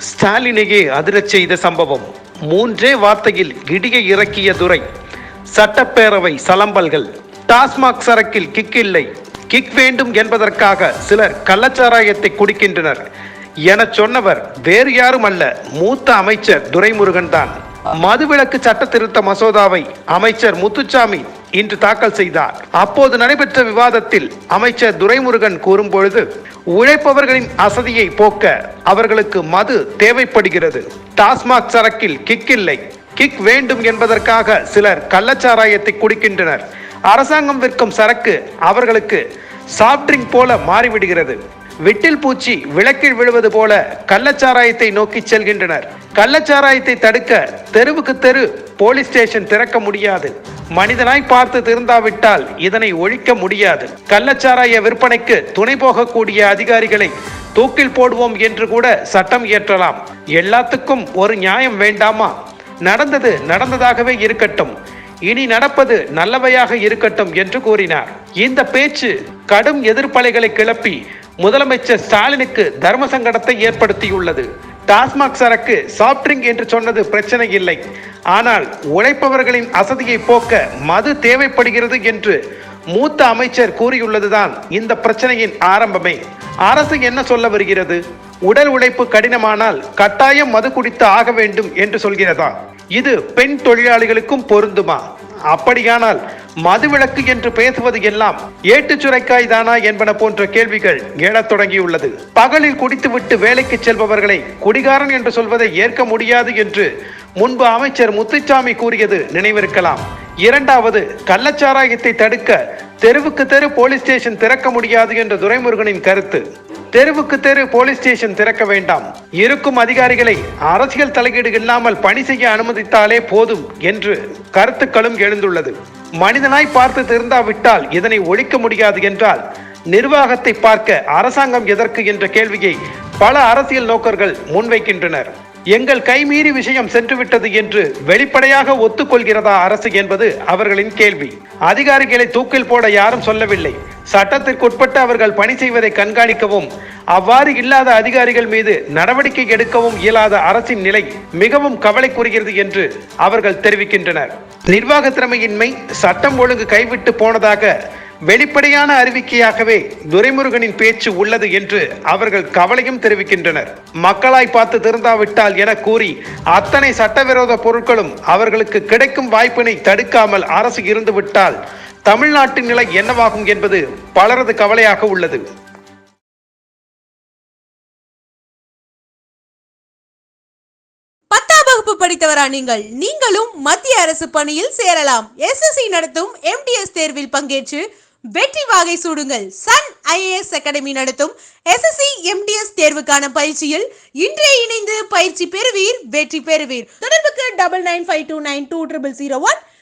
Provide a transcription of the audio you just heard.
ஸ்டாலினையே அதிரச் செய்த சம்பவம். மூன்றே வார்த்தையில் இடியை இறக்கிய துரை. சட்டப்பேரவை சலம்பல்கள். டாஸ்மாக் சரக்கில் கிக் இல்லை. கிக் வேண்டும் என்பதற்காக சிலர் கள்ளச்சாராயத்தை குடிக்கின்றனர். என சொன்னவர் வேறு யாரும் அல்ல மூத்த அமைச்சர் துரைமுருகன் தான் மதுவிலக்கு சட்ட திருத்த மசோதாவை அமைச்சர் முத்துச்சாமி இன்று தாக்கல் செய்தார். அப்போது நடைபெற்ற விவாதத்தில் அமைச்சர் துரைமுருகன் கூறும்பொழுது உழைப்பவர்களின் அசதியை போக்க அவர்களுக்கு மது தேவைப்படுகிறது. டாஸ்மாக் சரக்கில் கிக் இல்லை. கிக் வேண்டும் என்பதற்காக சிலர் கள்ளச்சாராயத்தை குடிக்கின்றனர். அரசாங்கம் விற்கும் சரக்கு அவர்களுக்கு சாஃப்ட் ட்ரிங்க் போல மாறிவிடுகிறது. விட்டில் பூச்சி விளக்கில் விழுவது போல கள்ளச்சாராயத்தை நோக்கி செல்கின்றனர். கள்ளச்சாராயத்தை தடுக்க தெருவுக்கு தெரு போலீஸ் ஸ்டேஷன் திறக்க முடியாது. மனிதனாய் பார்த்து திருந்தாவிட்டால் இதனை ஒழிக்க முடியாது. கள்ளச்சாராய விற்பனைக்கு துணை போகக்கூடிய அதிகாரிகளை தூக்கில் போடுவோம் என்று கூட சட்டம் இயற்றலாம். எல்லாத்துக்கும் ஒரு நியாயம் வேண்டாமா? நடந்தது நடந்ததாகவே இருக்கட்டும். இனி நடப்பது நல்லவையாக இருக்கட்டும் என்று கூறினார். இந்த பேச்சு கடும் எதிர்ப்பலைகளை கிளப்பி முதலமைச்சர் ஸ்டாலினுக்கு தர்ம சங்கடத்தை ஏற்படுத்தியுள்ளது. டாஸ்மாக் சரக்கு சாஃப்ட் ட்ரிங்க் என்று சொன்னது பிரச்சனை இல்லை. ஆனால் உழைப்பவர்களின் அசதியை போக்க மது தேவைப்படுகிறது என்று மூத்த அமைச்சர் கூறியுள்ளதுதான் இந்த பிரச்சனையின் ஆரம்பமே. அரசு என்ன சொல்ல வருகிறது? உடல் உழைப்பு கடினமானால் கட்டாயம் மது குடித்து ஆக வேண்டும் என்று சொல்கிறதா? இது பெண் தொழிலாளிகளுக்கும் பொருந்துமா? அப்படியானால் மதுவிலக்கு என்று பேசுவது எல்லாம் ஏட்டு சுரைக்காய் தானா என்பன போன்ற கேள்விகள் எழத் தொடங்கியுள்ளது. பகலில் குடித்துவிட்டு வேலைக்கு செல்பவர்களை குடிகாரன் என்று சொல்வதை ஏற்க முடியாது என்று முன்பு அமைச்சர் முத்துச்சாமி கூறியது நினைவிருக்கலாம். இரண்டாவது கள்ளச்சாராயத்தை தடுக்க தெருவுக்கு தெரு போலீஸ் ஸ்டேஷன் திறக்க முடியாது என்ற துரைமுருகனின் கருத்து. தெருவுக்கு தெரு போலீஸ் ஸ்டேஷன் திறக்க வேண்டாம். இருக்கும் அதிகாரிகளை அரசியல் தலையீடு இல்லாமல் பணி செய்ய அனுமதித்தாலே போதும் என்று கருத்துக்களும் எழுந்துள்ளது. மனிதனாய் பார்த்து திருந்தாவிட்டால் இதனை ஒழிக்க முடியாது என்றால் நிர்வாகத்தை பார்க்க அரசாங்கம் எதற்கு என்ற கேள்வியை பல அரசியல் நோக்கர்கள் முன்வைக்கின்றனர். எங்கள் கைமீறி விஷயம் சென்றுவிட்டது என்று வெளிப்படையாக ஒத்துக்கொள்கிறதா அரசு என்பது அவர்களின் கேள்வி. அதிகாரிகளை தூக்கில் போட யாரும் சொல்லவில்லை. சட்டத்திற்குட்பட்டு அவர்கள் பணி செய்வதை கண்காணிக்கவும் அவ்வாறு இல்லாத அதிகாரிகள் மீது நடவடிக்கை எடுக்கவும் இயலாத அரசின் நிலை மிகவும் கவலைக்குறுகிறது என்று அவர்கள் தெரிவிக்கின்றனர். நிர்வாக திறமையின்மை சட்டம் ஒழுங்கு கைவிட்டு போனதாக வெளிப்படையான அறிவிக்கையாகவே துரைமுருகனின் பேச்சு உள்ளது என்று அவர்கள் கவலையும் தெரிவிக்கின்றனர். மக்களாய் பார்த்து திருந்தாவிட்டால் என கூறி அத்தனை சட்டவிரோத பொருட்களும் அவர்களுக்கு கிடைக்கும் வாய்ப்பினை தடுக்காமல் அரசு இருந்துவிட்டால் தமிழ்நாட்டின் நிலை என்னவாகும் என்பது பலரது கவலையாக உள்ளது. பத்தாம் வகுப்பு படித்தவரா நீங்கள்? நீங்களும் மத்திய அரசு பணியில் சேரலாம். எஸ்எஸ்சி நடத்தும் எம்டிஎஸ் தேர்வில் பங்கேற்று வெற்றி வாகை சூடுங்கள். சன் ஐஏஎஸ் அகாடமி நடத்தும் எஸ்எஸ்சி எம்டிஎஸ் தேர்வுக்கான பயிற்சியில் இன்றே இணைந்து பயிற்சி பெறுவீர் வெற்றி பெறுவீர். தொடர்புக்கு double nine five two nine two triple zero one